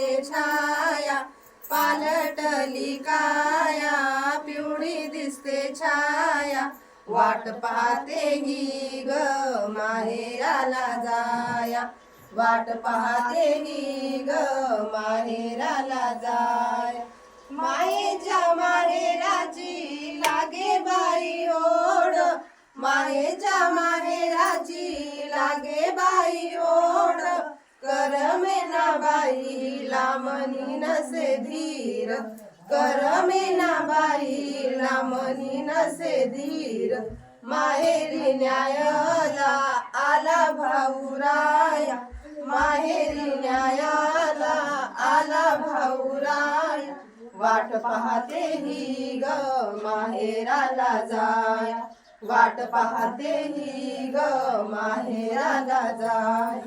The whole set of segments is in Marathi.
दिसते छाया पालटली काया पिवळी दिसते छाया वाट पाहते ही ग माहेराला जाया. वाट पाहते ही ग माहेराला जाया. मायेच्या माहेराची लागे बाई ओढ. मायेच्या मनी नसे धीर करमेना बाईला मनी नसे धीर. माहेरी न्यायाला आला भाऊराया माहेरी न्यायाला आला भाऊराया वाट पाहते ही ग माहेराला जाय वाट पाहते ही ग माहेराला जाय.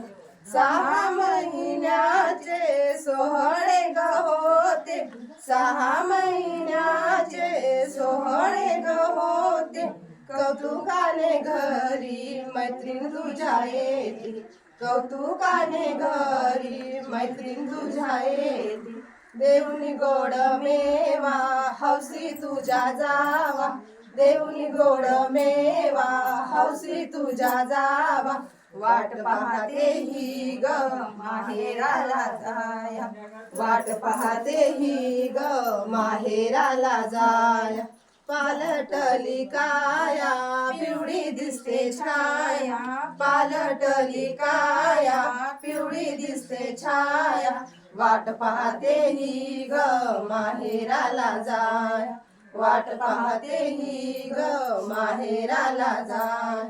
सहा महिन्याचे सोहळे ग होते. सहा महिन्याचे सोहळे ग होते. कौतुकाने घरी मैत्रीण तुझ्या येते. कौतुकाने घरी मैत्रीण तुझ्या येते. देऊनी गोड मेवा हौसी तुझ्या जावा. देऊनी गोड मेवा हौसी तुझ्या जावा. वाट पाहते ही ग माहेराला जाया. वाट पाहते ही ग माहेराला जाया. पालटली काया पिवळी दिसते छाया. पालटली काया पिवळी दिसते छाया. वाट पाहते ही ग माहेराला जाय. वाट पाहते ही ग माहेराला जाय.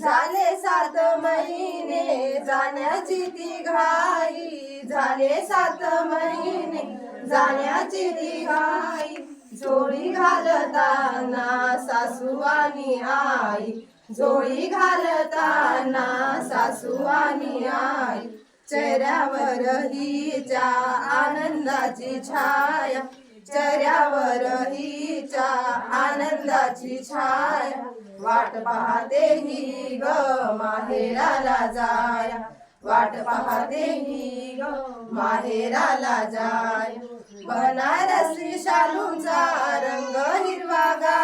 झाले सात महिने जाण्याची ती घाई. झाले सात महिने जाण्याची ती घाई. जोडी घालताना सासू आणि आई. जोडी घालताना सासू आणि आई. चेहऱ्यावर हिच्या आनंदाची छाया. चऱ्यावर हिच्या आनंदाची छाया. वाट पाहते ही ग माहेराला जाया. वाट पाहते ही ग माहेराला जाय. बनारसी शालूंचा रंग हिरवागा